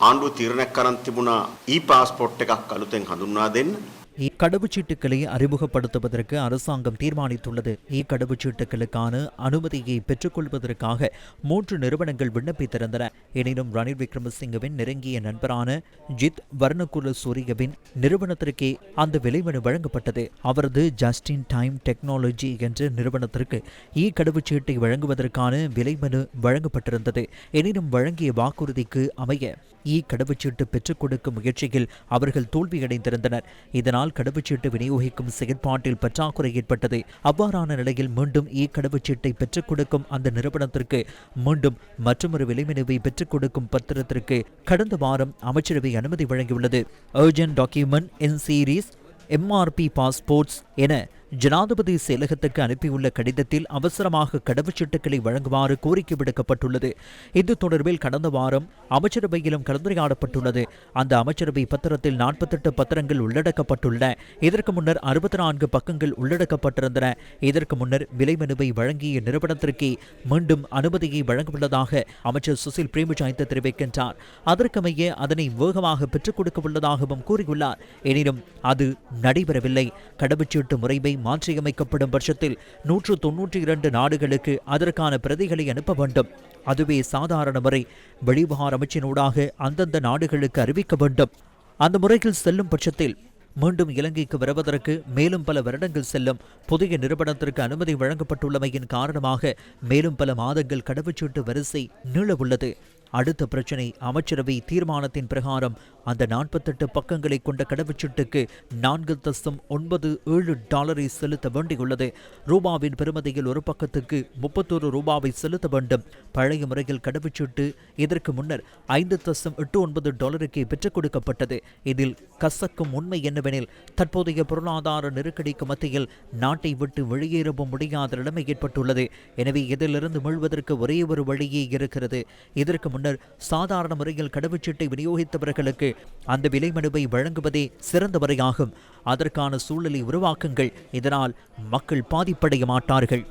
ආණ්ඩුව තීරණයක් කරන් තිබුණා ඊ පාස්පෝර්ට් එකක් අලුතෙන් හඳුන්වා දෙන්න. இக்கடவுச்சீட்டுகளை அறிமுகப்படுத்துவதற்கு அரசாங்கம் தீர்மானித்துள்ளது இக்கடவுச்சீட்டுகளுக்கான அனுமதியை பெற்றுக்கொள்வதற்காக மூன்று நிறுவனங்கள் விண்ணப்பித்திருந்தன எனினும் ரணில் விக்ரமசிங்கவின் நெருங்கிய நண்பரான ஜித் வர்ணகுல சூரியவின் நிறுவனத்திற்கே அந்த விலைமனு வழங்கப்பட்டது அவரது ஜஸ்டின் டைம் டெக்னாலஜி என்ற நிறுவனத்திற்கு இ கடவுச்சீட்டை வழங்குவதற்கான விலைமனு வழங்கப்பட்டிருந்தது எனினும் வழங்கிய வாக்குறுதிக்கு அமைய இ கடவுச்சீட்டு பெற்றுக் கொடுக்கும் முயற்சியில் அவர்கள் தோல்வியடைந்திருந்தனர். இதனால் கடவுச்சீட்டு விநியோகிக்கும் செயற்பாட்டில் பற்றாக்குறை ஏற்பட்டது. அவ்வாறான நிலையில் மீண்டும் இ கடவுச்சீட்டை பெற்றுக் கொடுக்கும் அந்த நிறுவனத்திற்கு மீண்டும் மற்றொரு விலைமனுவை பெற்றுக் கொடுக்கும் பத்திரத்திற்கு கடந்த வாரம் அமைச்சரவை அனுமதி வழங்கியுள்ளது. Urgent document in series MRP passports என ஜனாதிபதி செயலகத்துக்கு அனுப்பியுள்ள கடிதத்தில் அவசரமாக கடவுச்சீட்டுகளை வழங்குமாறு கோரிக்கை விடுக்கப்பட்டுள்ளது. இது தொடர்பில் கடந்த வாரம் அமைச்சரவையிலும் கலந்துரையாடப்பட்டுள்ளது. அந்த அமைச்சரவை பத்திரத்தில் நாற்பத்தெட்டு பத்திரங்கள் உள்ளடக்கப்பட்டுள்ளன. இதற்கு முன்னர் அறுபத்தி நான்கு பக்கங்கள் உள்ளடக்கப்பட்டிருந்தன. இதற்கு முன்னர் விலைமனுவை வழங்கிய நிறுவனத்திற்கே மீண்டும் அனுமதியை வழங்கவுள்ளதாக அமைச்சர் சுசில் பிரேமஜாயந்த தெரிவிக்கின்றார். அதற்கமைய அதனை வேகமாக பெற்றுக் கொடுக்க உள்ளதாகவும் கூறியுள்ளார். எனினும் அது நடைபெறவில்லை. கடவுச்சீட்டு முறைமை மாற்றியமைக்கப்படும் பட்சத்தில் நூற்று தொன்னூற்றி இரண்டு நாடுகளுக்கு அதற்கான பிரதிகளை அனுப்ப வேண்டும். அதுவே சாதாரண முறை. வெளிவகார அமைச்சினூடாக அந்தந்த நாடுகளுக்கு அறிவிக்க வேண்டும். அந்த முறையில் செல்லும் பட்சத்தில் மீண்டும் இலங்கைக்கு வருவதற்கு மேலும் பல வருடங்கள் செல்லும் புதிய நிறுவனத்திற்கு அனுமதி வழங்கப்பட்டுள்ளமையின் காரணமாக மேலும் பல மாதங்கள் கடவுச்சீட்டு வரிசை நீள உள்ளது அடுத்த பிரச்சினை அமைச்சரவை தீர்மானத்தின் பிரகாரம் அந்த நாற்பத்தெட்டு பக்கங்களை கொண்ட கடவுச்சீட்டுக்கு நான்கு தசம் ஒன்பது ஏழு டாலரை செலுத்த வேண்டியுள்ளது. ரூபாவின் பெருமதியில் ஒரு பக்கத்துக்கு முப்பத்தோரு ரூபாவை செலுத்த வேண்டும். பழைய முறையில் கடவுச்சீட்டு இதற்கு முன்னர் ஐந்து தசம் எட்டு ஒன்பது டாலருக்கு பெற்றுக் கொடுக்கப்பட்டது. இதில் கசக்கும் உண்மை என்னவெனில் தற்போதைய பொருளாதார நெருக்கடிக்கு மத்தியில் நாட்டை விட்டு வெளியேறவும் முடியாத நிலைமை ஏற்பட்டுள்ளது. எனவே இதிலிருந்து மீள்வதற்கு ஒரே ஒரு வழியே இருக்கிறது. இதற்கு முன்னர் சாதாரண முறையில் கடவுச்சீட்டை விநியோகித்தவர்களுக்கு அந்த விலை மனுவை வழங்குவதே சிறந்த முறையாகும் அதற்கான சூழலை உருவாக்குங்கள் இதனால் மக்கள் பாதிப்படைய மாட்டார்கள்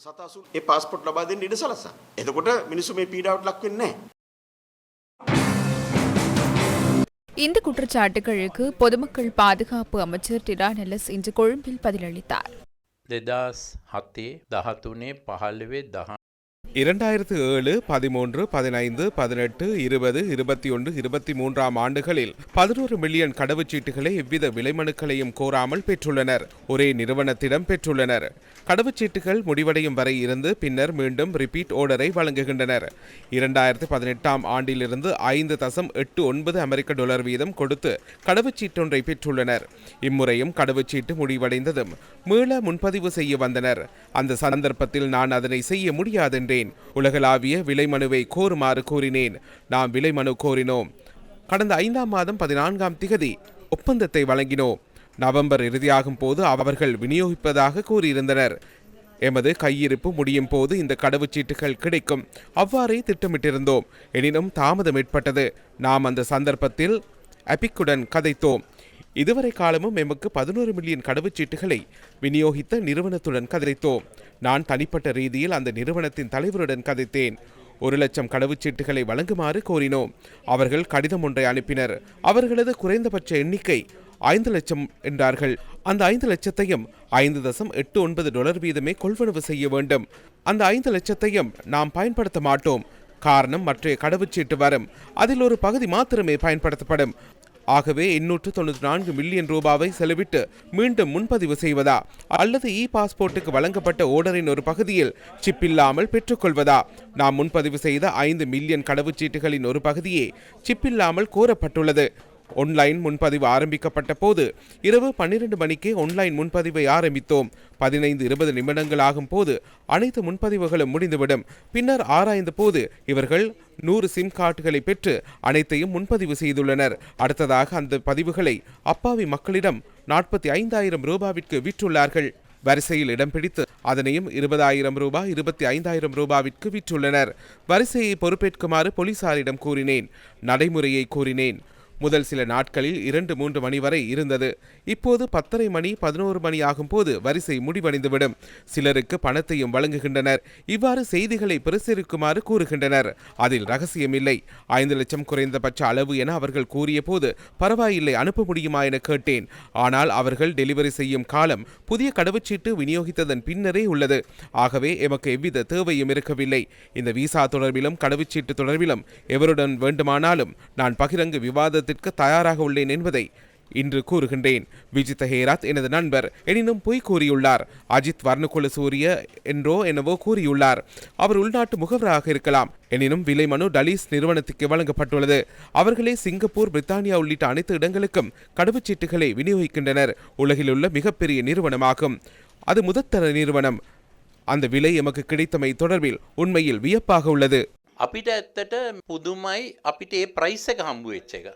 සතසු ඒ පාස්පොට් ලබා දෙන්න ඉඩ සලසා. එතකොට මිනිස්සු මේ පීඩාවට ලක් වෙන්නේ නැහැ. இந்த குற்றச்சாட்டுகளுக்கு பொதுமக்கள் பாதுகாப்பு அமைச்சர் டிரா நெல்லஸ் இன்று கொழும்பில் பதிலளித்தார் දෙදස් හත්තේ දහතුනේ පහල්ලවේ දහ இரண்டாயிரத்து ஏழு பதிமூன்று பதினைந்து பதினெட்டு இருபது இருபத்தி ஒன்று இருபத்தி மூன்றாம் ஆண்டுகளில் பதினோரு மில்லியன் கடவுச்சீட்டுகளை எவ்வித விலைமனுக்களையும் கோராமல் பெற்றுள்ளனர். ஒரே நிறுவனத்திடம் பெற்றுள்ளனர். கடவுச்சீட்டுகள் முடிவடையும் வரை இருந்து பின்னர் மீண்டும் ரிப்பீட் ஓர்டரை வழங்குகின்றனர். இரண்டாயிரத்து பதினெட்டாம் ஆண்டிலிருந்து ஐந்து தசம் எட்டு ஒன்பது அமெரிக்க டாலர் வீதம் கொடுத்து கடவுச்சீட்டொன்றை பெற்றுள்ளனர். இம்முறையும் கடவுச்சீட்டு முடிவடைந்ததும் மீள முன்பதிவு செய்ய வந்தனர். அந்த சந்தர்ப்பத்தில் நான் அதனை செய்ய முடியாதென்றே முடியாதென்றேன் உலகளாவிய விலை மனுவை கோருமாறு கூறினேன். நாம் விலை மனு கோரினோம். கடந்த ஐந்தாம் மாதம் பதினான்காம் திகதி ஒப்பந்தத்தை வழங்கினோம். நவம்பர் இறுதியாகும் போது அவர்கள் விநியோகிப்பதாக கூறியிருந்தனர். எமது கையிருப்பு முடியும் போது இந்த கடவுச்சீட்டுகள் கிடைக்கும். அவ்வாறே திட்டமிட்டிருந்தோம். எனினும் தாமதம் ஏற்பட்டது. நாம் அந்த சந்தர்ப்பத்தில் அபிக்குடன் கதைத்தோம். இதுவரை காலமும் எமக்கு பதினோரு மில்லியன் கடவுச்சீட்டுகளை விநியோகித்த நிறுவனத்துடன் கதைத்தோம். நான் தனிப்பட்ட ரீதியில் அந்த நிறுவனத்தின் தலைவருடன் கதைத்தேன். ஒரு லட்சம் கடவுச்சீட்டுகளை வழங்குமாறு கோரினோம். அவர்கள் கடிதம் ஒன்றை அனுப்பினர். அவர்களது குறைந்தபட்ச எண்ணிக்கை ஐந்து லட்சம் என்றார்கள். அந்த ஐந்து லட்சத்தையும் ஐந்து தசம் எட்டு ஒன்பது டாலர் வீதமே கொள்வனவு செய்ய வேண்டும். அந்த ஐந்து லட்சத்தையும் நாம் பயன்படுத்த மாட்டோம். காரணம் மற்ற கடவுச்சீட்டு வரும். அதில் ஒரு பகுதி மாத்திரமே பயன்படுத்தப்படும். ஆகவே எண்ணூற்று தொண்ணூற்றி நான்கு மில்லியன் ரூபாவை செலவிட்டு மீண்டும் முன்பதிவு செய்வதா? அல்லது இ பாஸ்போர்ட்டுக்கு வழங்கப்பட்ட ஓர்டரின் ஒரு பகுதியில் சிப் இல்லாமல் பெற்றுக்கொள்வதா? நாம் முன்பதிவு செய்த ஐந்து மில்லியன் கடவுச்சீட்டுகளின் ஒரு பகுதியே சிப் இல்லாமல் கோரப்பட்டுள்ளது. ஒன்லைன் முன்பதிவு ஆரம்பிக்கப்பட்ட போது இரவு பன்னிரண்டு மணிக்கே ஒன்லைன் முன்பதிவை ஆரம்பித்தோம். பதினைந்து இருபது நிமிடங்கள் ஆகும் போது அனைத்து முன்பதிவுகளும் முடிந்துவிடும். பின்னர் ஆராய்ந்த போது இவர்கள் நூறு சிம் கார்டுகளை பெற்று அனைத்தையும் முன்பதிவு செய்துள்ளனர். அடுத்ததாக அந்த பதிவுகளை அப்பாவி மக்களிடம் நாற்பத்தி ஐந்தாயிரம் ரூபாவிற்கு விற்றுள்ளார்கள். வரிசையில் இடம் பிடித்து அதனையும் இருபதாயிரம் ரூபாய் இருபத்தி ஐந்தாயிரம் ரூபாவிற்கு விற்றுள்ளனர். வரிசையை பொறுப்பேற்குமாறு போலீசாரிடம் கூறினேன். நடைமுறையை கூறினேன். முதல் சில நாட்களில் இரண்டு மூன்று மணி வரை இருந்தது. இப்போது பத்தரை மணி பதினோரு மணி ஆகும்போது வரிசை முடிவடைந்துவிடும். சிலருக்கு பணத்தையும் வழங்குகின்றனர். இவ்வாறு செய்திகளை பிரசரிக்குமாறு கூறுகின்றனர். அதில் ரகசியமில்லை. ஐந்து லட்சம் குறைந்தபட்ச அளவு என அவர்கள் கூறிய போது பரவாயில்லை அனுப்ப முடியுமா என கேட்டேன். ஆனால் அவர்கள் டெலிவரி செய்யும் காலம் புதிய கடவுச்சீட்டு விநியோகித்ததன் பின்னரே உள்ளது. ஆகவே எமக்கு எவ்வித தேவையும் இருக்கவில்லை. இந்த விசா தொடர்பிலும் கடவுச்சீட்டு தொடர்பிலும் எவருடன் வேண்டுமானாலும் நான் பகிரங்க விவாதத்திற்கு தயாராக உள்ளேன் என்பதை இன்று கூறுகின்றேன் விஜித ஹேராத் எனது நண்பர் எனினும் பொய் கூறியுள்ளார் அஜித் வர்ணகுல சூரிய என்றோ என்னவோ கூறியுள்ளார் அவர் உள்நாட்டு முகவராக இருக்கலாம் எனினும் விலை மனு டலீஸ் நிறுவனத்துக்கு வழங்கப்பட்டுள்ளது அவர்களே சிங்கப்பூர் பிரித்தானியா உள்ளிட்ட அனைத்து இடங்களுக்கும் கடவுச்சீட்டுகளை விநியோகிக்கின்றனர் உலகில் உள்ள மிகப்பெரிய நிறுவனமாகும் அது முதற்தர நிறுவனம் அந்த விலை எமக்கு கிடைத்தமை தொடர்பில் உண்மையில் வியப்பாக உள்ளது අපිට ඇත්තට පුදුමයි අපිට ඒ ප්‍රයිස් එක හම්බු වෙච්ච එක.